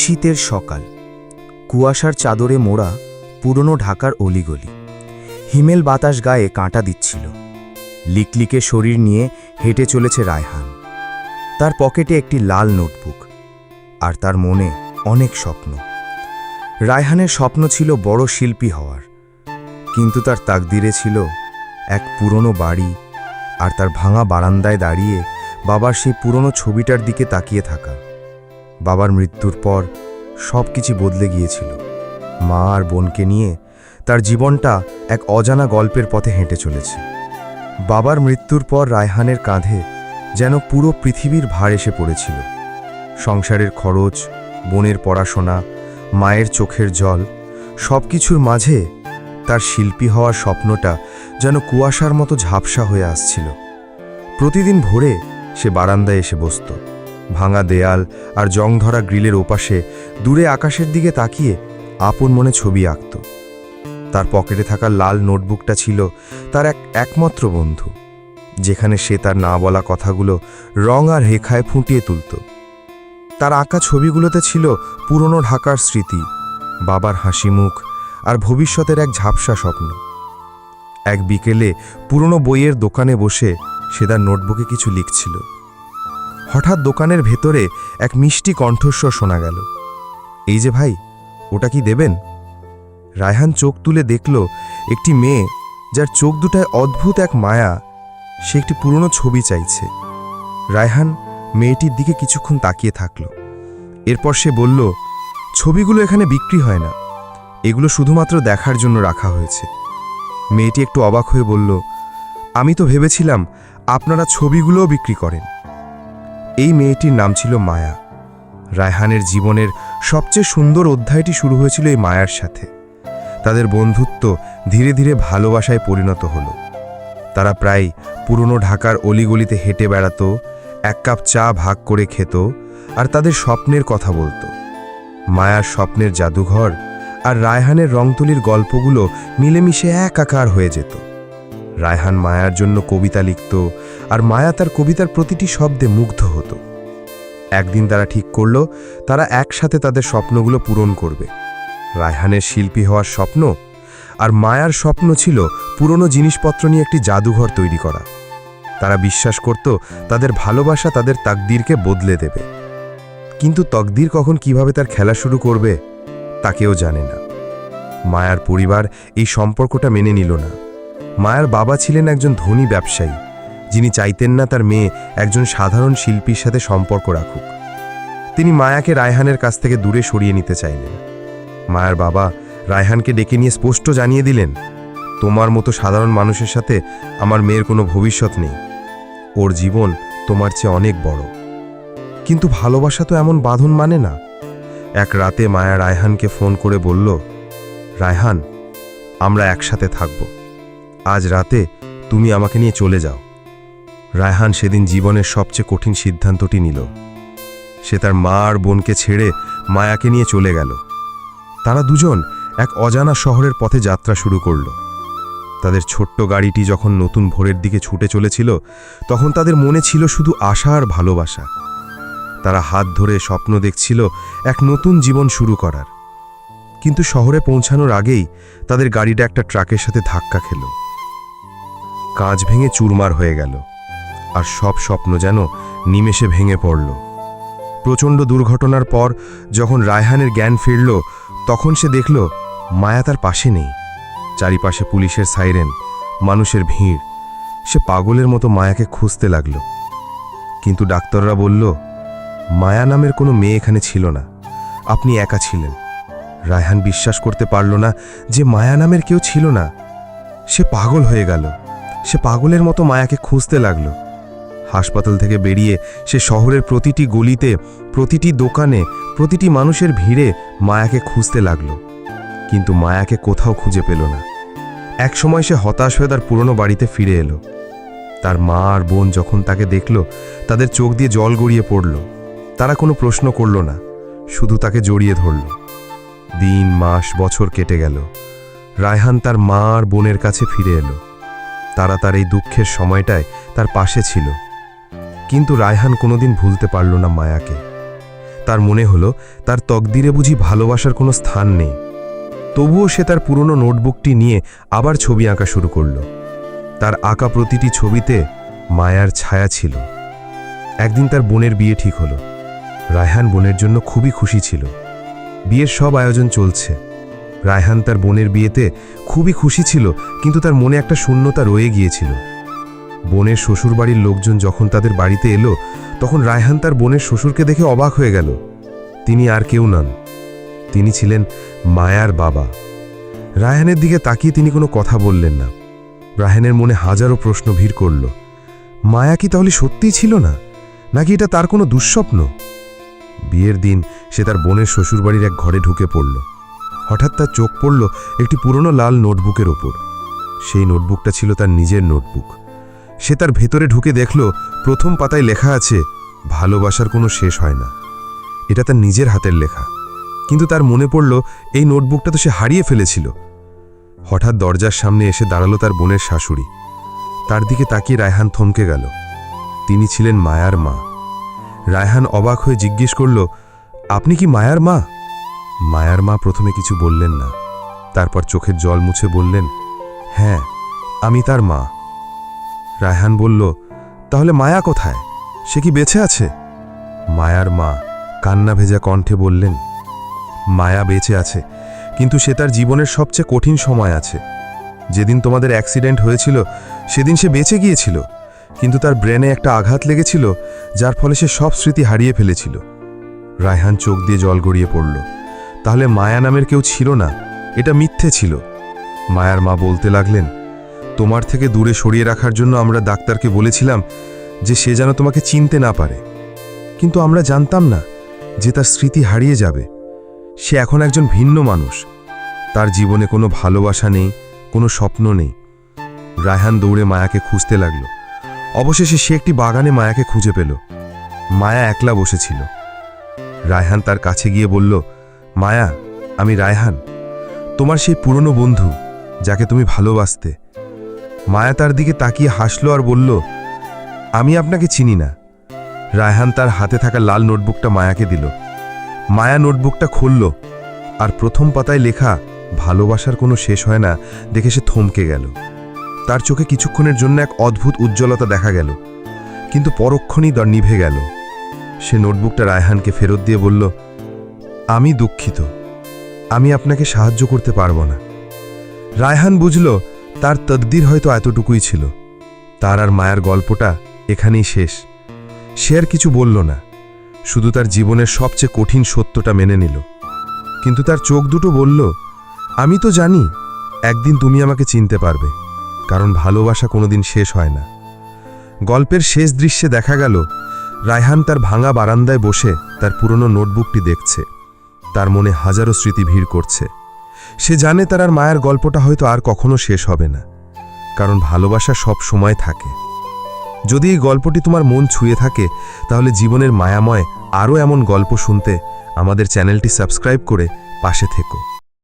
শীতের সকাল। কুয়াশার চাদরে মোড়া পুরনো ঢাকার অলিগলি। হিমেল বাতাস গায়ে কাঁটা দিচ্ছিল। লিকলিকে শরীর নিয়ে হেঁটে চলেছে রায়হান। তার পকেটে একটি লাল নোটবুক আর তার মনে অনেক স্বপ্ন। রায়হানের স্বপ্ন ছিল বড় শিল্পী হওয়ার। কিন্তু তার তাকদিরে ছিল এক পুরনো বাড়ি আর তার ভাঙা বারান্দায় দাঁড়িয়ে বাবার সেই পুরনো ছবিটার দিকে তাকিয়ে থাকা। বাবার মৃত্যুর পর সব কিছু বদলে গিয়েছিল। মা আর বোনকে নিয়ে তার জীবনটা এক অজানা গল্পের পথে হেঁটে চলেছে। বাবার মৃত্যুর পর রায়হানের কাঁধে যেন পুরো পৃথিবীর ভার এসে পড়েছিল। সংসারের খরচ, বোনের পড়াশোনা, মায়ের চোখের জল সব কিছুর মাঝে তার শিল্পী হওয়ার স্বপ্নটা যেন কুয়াশার মতো ঝাপসা হয়ে আসছিল। প্রতিদিন ভোরে সে বারান্দায় এসে বসত। ভাঙা দেয়াল আর জং ধরা গ্রিলের ওপাশে দূরে আকাশের দিকে তাকিয়ে আপন মনে ছবি আঁকত। তার পকেটে থাকা লাল নোটবুকটা ছিল তার এক একমাত্র বন্ধু, যেখানে সে তার না বলা কথাগুলো রং আর রেখায় ফুটিয়ে তুলত। তার আঁকা ছবিগুলোতে ছিল পুরনো ঢাকার স্মৃতি, বাবার হাসি মুখ আর ভবিষ্যতের এক ঝাপসা স্বপ্ন। এক বিকেলে পুরনো বইয়ের দোকানে বসে সে তার নোটবুকে কিছু লিখছিল। হঠাৎ দোকানের ভেতরে এক মিষ্টি কণ্ঠস্বর শোনা গেল। এই যে ভাই, ওটা কি দেবেন? রায়হান চোখ তুলে দেখল একটি মেয়ে যার চোখ দুটায় অদ্ভুত এক মায়া, সে একটি পুরনো ছবি চাইছে। রায়হান মেয়েটির দিকে কিছুক্ষণ তাকিয়ে থাকল। এরপর সে বলল, ছবিগুলো এখানে বিক্রি হয় না। এগুলো শুধুমাত্র দেখার জন্য রাখা হয়েছে। মেয়েটি একটু অবাক হয়ে বলল, আমি তো ভেবেছিলাম আপনারা ছবিগুলোও বিক্রি করেন। এই মেয়েটির নাম ছিল মায়া। রায়হানের জীবনের সবচেয়ে সুন্দর অধ্যায়টি শুরু হয়েছিল এই মায়ার সাথে। তাদের বন্ধুত্ব ধীরে ধীরে ভালোবাসায় পরিণত হলো। তারা প্রায় পুরনো ঢাকার অলিগলিতে হেঁটে বেড়াতো, এক কাপ চা ভাগ করে খেত আর তাদের স্বপ্নের কথা বলতো। মায়ার স্বপ্নের জাদুঘর আর রায়হানের রংতুলির গল্পগুলো মিলেমিশে একাকার হয়ে যেত। রায়হান মায়ার জন্য কবিতা লিখত আর মায়া তার কবিতার প্রতিটি শব্দে মুগ্ধ হতো। একদিন তারা ঠিক করল, তারা একসাথে তাদের স্বপ্নগুলো পূরণ করবে। রায়হানের শিল্পী হওয়ার স্বপ্ন আর মায়ার স্বপ্ন ছিল পুরনো জিনিসপত্র নিয়ে একটি জাদুঘর তৈরি করা। তারা বিশ্বাস করত তাদের ভালোবাসা তাদের তাকদিরকে বদলে দেবে। কিন্তু তকদির কখন কীভাবে তার খেলা শুরু করবে, তা কেউ জানে না। মায়ার পরিবার এই সম্পর্কটা মেনে নিল না। মায়ার বাবা ছিলেন একজন ধনী ব্যবসায়ী, যিনি চাইতেন না তার মেয়ে একজন সাধারণ শিল্পীর সাথে সম্পর্ক রাখুক। তিনি মায়াকে রায়হানের কাছ থেকে দূরে সরিয়ে নিতে চাইলেন। মায়ার বাবা রায়হানকে ডেকে নিয়ে স্পষ্ট জানিয়ে দিলেন, তোমার মতো সাধারণ মানুষের সাথে আমার মেয়ের কোনো ভবিষ্যৎ নেই। ওর জীবন তোমার চেয়ে অনেক বড়। কিন্তু ভালোবাসা তো এমন বাঁধন মানে না। এক রাতে মায়া রায়হানকে ফোন করে বলল, রায়হান, আমরা একসাথে থাকব। আজ রাতে তুমি আমাকে নিয়ে চলে যাও। রায়হান সেদিন জীবনের সবচেয়ে কঠিন সিদ্ধান্তটি নিল। সে তার মা আর বোনকে ছেড়ে মায়াকে নিয়ে চলে গেল। তারা দুজন এক অজানা শহরের পথে যাত্রা শুরু করল। তাদের ছোট্ট গাড়িটি যখন নতুন ভোরের দিকে ছুটে চলেছিল, তখন তাদের মনে ছিল শুধু আশা আর ভালোবাসা। তারা হাত ধরে স্বপ্ন দেখছিল এক নতুন জীবন শুরু করার। কিন্তু শহরে পৌঁছানোর আগেই তাদের গাড়িটা একটা ট্রাকের সাথে ধাক্কা খেল। কাঁচ ভেঙে চুরমার হয়ে গেল, আর সব স্বপ্ন যেন নিমেষে ভেঙে পড়ল। প্রচণ্ড দুর্ঘটনার পর যখন রায়হানের জ্ঞান ফিরল, তখন সে দেখল, মায়া তার পাশে নেই। চারিপাশে পুলিশের সাইরেন, মানুষের ভিড়। সে পাগলের মতো মায়াকে খুঁজতে লাগল। কিন্তু ডাক্তাররা বলল, মায়া নামের কোনো মেয়ে এখানে ছিল না। আপনি একা ছিলেন। রায়হান বিশ্বাস করতে পারল না যে মায়া নামের কেউ ছিল না। সে পাগল হয়ে গেল। সে পাগলের মতো মায়াকে খুঁজতে লাগল। হাসপাতাল থেকে বেরিয়ে সে শহরের প্রতিটি গলিতে, প্রতিটি দোকানে, প্রতিটি মানুষের ভিড়ে মায়াকে খুঁজতে লাগল। কিন্তু মায়াকে কোথাও খুঁজে পেল না। একসময় সে হতাশ হয়ে তার পুরনো বাড়িতে ফিরে এলো। তার মা আর বোন যখন তাকে দেখল, তাদের চোখ দিয়ে জল গড়িয়ে পড়ল। তারা কোনো প্রশ্ন করল না, শুধু তাকে জড়িয়ে ধরল। দিন, মাস, বছর কেটে গেল। রায়হান তার মা আর বোনের কাছে ফিরে এলো। তারা তার এই দুঃখের সময়টায় তার পাশে ছিল। কিন্তু রায়হান কোনোদিন ভুলতে পারল না মায়াকে। তার মনে হলো, তার তকদিরে বুঝি ভালোবাসার কোনো স্থান নেই। তবুও সে তার পুরনো নোটবুকটি নিয়ে আবার ছবি আঁকা শুরু করল। তার আঁকা প্রতিটি ছবিতে মায়ার ছায়া ছিল। একদিন তার বোনের বিয়ে ঠিক হলো। রায়হান বোনের জন্য খুবই খুশি ছিল। বিয়ের সব আয়োজন চলছে। রায়হান তার বোনের বিয়েতে খুবই খুশি ছিল, কিন্তু তার মনে একটা শূন্যতা রয়ে গিয়েছিল। বোনের শ্বশুরবাড়ির লোকজন যখন তাদের বাড়িতে এলো, তখন রায়হান তার বোনের শ্বশুরকে দেখে অবাক হয়ে গেল। তিনি আর কেউ নন। তিনি ছিলেন মায়ার বাবা। রায়হানের দিকে তাকিয়ে তিনি কোনো কথা বললেন না। রায়হানের মনে হাজারো প্রশ্ন ভিড় করল। মায়া কি তাহলে সত্যিই ছিল না? নাকি এটা তার কোনো দুঃস্বপ্ন? বিয়ের দিন সে তার বোনের শ্বশুরবাড়ির এক ঘরে ঢুকে পড়ল। হঠাৎ তার চোখ পড়ল একটি পুরনো লাল নোটবুকের ওপর। সেই নোটবুকটা ছিল তার নিজের নোটবুক। সে তার ভেতরে ঢুকে দেখল, প্রথম পাতায় লেখা আছে, ভালোবাসার কোনো শেষ হয় না। এটা তার নিজের হাতের লেখা। কিন্তু তার মনে পড়ল, এই নোটবুকটা তো সে হারিয়ে ফেলেছিল। হঠাৎ দরজার সামনে এসে দাঁড়াল তার বোনের শাশুড়ি। তার দিকে তাকিয়ে রায়হান থমকে গেল। তিনি ছিলেন মায়ার মা। রায়হান অবাক হয়ে জিজ্ঞেস করল, আপনি কি মায়ার মা? মায়ার মা প্রথমে কিছু বললেন না। তারপর চোখের জল মুছে বললেন হ্যাঁ আমি তার মা। রায়হান বলল, তাহলে মায়া কোথায়? সে কি বেঁচে আছে? মায়ার মা কান্না ভেজা কণ্ঠে বললেন, মায়া বেঁচে আছে, কিন্তু সে তার জীবনের সবচেয়ে কঠিন সময় আছে। যেদিন তোমাদের অ্যাক্সিডেন্ট হয়েছিল, সেদিন সে বেঁচে গিয়েছিল, কিন্তু তার ব্রেনে একটা আঘাত লেগেছিল, যার ফলে সে সব স্মৃতি হারিয়ে ফেলেছিল। রায়হান চোখ দিয়ে জল গড়িয়ে পড়ল। তাহলে মায়া নামের কেউ ছিল না? এটা মিথ্যে ছিল। মায়ার মা বলতে লাগলেন, তোমার থেকে দূরে সরিয়ে রাখার জন্য আমরা ডাক্তারকে বলেছিলাম যে সে যেন তোমাকে চিনতে না পারে। কিন্তু আমরা জানতাম না যে তার স্মৃতি হারিয়ে যাবে। সে এখন একজন ভিন্ন মানুষ। তার জীবনে কোনো ভালোবাসা নেই, কোনো স্বপ্ন নেই। রায়হান দৌড়ে মায়াকে খুঁজতে লাগল। অবশেষে সে একটি বাগানে মায়াকে খুঁজে পেল। মায়া একলা বসেছিল। রায়হান তার কাছে গিয়ে বলল মায়া, আমি রায়হান, তোমার সেই পুরনো বন্ধু যাকে তুমি ভালোবাসতে। মায়া তার দিকে তাকিয়ে হাসলো আর বলল, আমি আপনাকে চিনি না। রায়হান তার হাতে থাকা লাল নোটবুকটা মায়াকে দিল। মায়া নোটবুকটা খুলল আর প্রথম পাতায় লেখা, ভালোবাসার কোনো শেষ হয় না দেখে সে থমকে গেল। তার চোখে কিছুক্ষণের জন্য এক অদ্ভুত উজ্জ্বলতা দেখা গেল, কিন্তু পরক্ষণই দর নিভে গেল। সে নোটবুকটা রায়হানকে ফেরত দিয়ে বলল আমি দুঃখিত। আমি আপনাকে সাহায্য করতে পারব না। রায়হান বুঝল, তার তকদির হয়তো এতটুকুই ছিল। তার আর মায়ার গল্পটা এখানেই শেষ। সে আর কিছু বলল না। শুধু তার জীবনের সবচেয়ে কঠিন সত্যটা মেনে নিল। কিন্তু তার চোখ দুটো বলল, আমি তো জানি, একদিন তুমি আমাকে চিনতে পারবে, কারণ ভালোবাসা কোনোদিন শেষ হয় না। গল্পের শেষ দৃশ্যে দেখা গেল, রায়হান তার ভাঙা বারান্দায় বসে তার পুরনো নোটবুকটি দেখছে। তার মনে হাজারো স্মৃতি ভিড় করছে। সে জানে তার আর মায়ের গল্পটা হয়তো আর কখনো শেষ হবে না, কারণ ভালোবাসা সব সময় থাকে। যদি এই গল্পটি তোমার মন ছুঁয়ে থাকে, তাহলে জীবনের মায়াময় আরও এমন গল্প শুনতে আমাদের চ্যানেলটি সাবস্ক্রাইব করে পাশে থেকো।